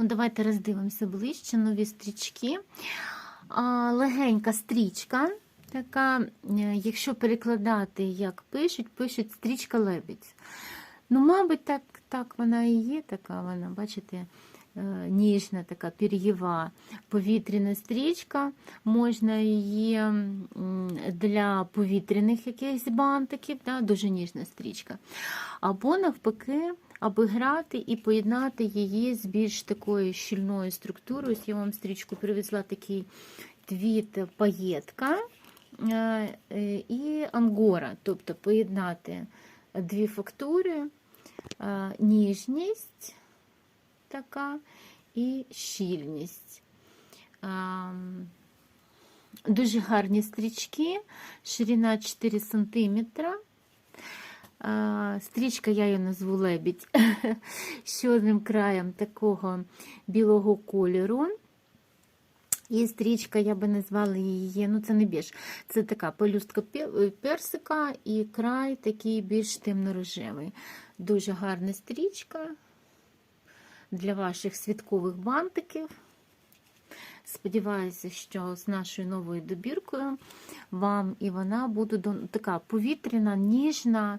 Ну, давайте роздивимося ближче нові стрічки. Легенька стрічка. Така, е, якщо перекладати, як пишуть, пишуть стрічка лебідь. Ну, мабуть, так, так вона і є, така вона, бачите, е, ніжна, така пір'єва повітряна стрічка. Можна її для повітряних якихось бантиків, да, дуже ніжна стрічка. Або навпаки, аби грати і поєднати її з більш такою щільною структурою. Ось я вам стрічку привезла такий твіт паєтка е, е, і ангора, тобто поєднати дві фактури, е, ніжність така і щільність. Дуже гарні стрічки, ширина 4 см. Стрічка я її назву лебідь ще одним краєм такого білого кольору. І стрічка, я би назвала її, ну це не біж, це така пелюстка персика і край такий більш темно-рожевий. Дуже гарна стрічка для ваших святкових бантиків. Сподіваюся, що з нашою новою добіркою вам і вона буде така повітряна, ніжна,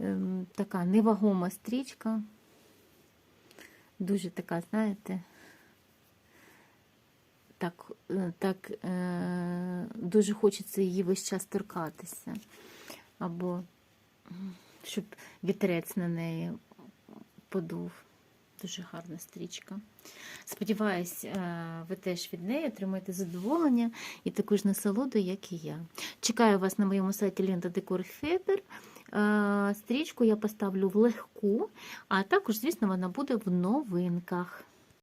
ем, така невагома стрічка. Дуже така, знаєте, так, е, так е, дуже хочеться її весь час торкатися. Або щоб вітерець на неї подув. Дуже гарна стрічка. Сподіваюсь, е, ви теж від неї отримаєте задоволення і таку ж насолоду, як і я. Чекаю вас на моєму сайті Лента Декор Федер. Стрічку я поставлю в легку, а також, звісно, вона буде в новинках.